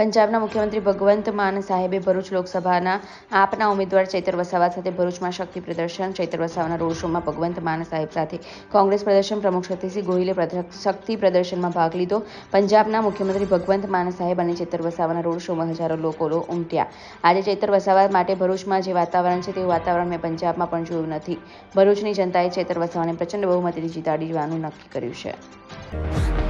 પંજાબના મુખ્યમંત્રી ભગવંત માન સાહેબે ભરૂચ લોકસભાના આપના ઉમેદવાર ચૈતર વસાવા સાથે ભરૂચમાં શક્તિ પ્રદર્શન, ચૈતર વસાવાના રોડ શોમાં ભગવંત માન સાહેબ સાથે કોંગ્રેસ પ્રદર્શન. પ્રમુખ શક્તિસિંહ ગોહિલે શક્તિ પ્રદર્શનમાં ભાગ લીધો. પંજાબના મુખ્યમંત્રી ભગવંત માન સાહેબ અને ચૈતર વસાવાના રોડ શોમાં હજારો લોકો ઉમટ્યા. આજે ચૈતર વસાવા માટે ભરૂચમાં જે વાતાવરણ છે તે વાતાવરણ મેં પંજાબમાં પણ જોયું નથી. ભરૂચની જનતાએ ચૈતર વસાવાને પ્રચંડ બહુમતીથી જીતાડી જવાનું નક્કી કર્યું છે.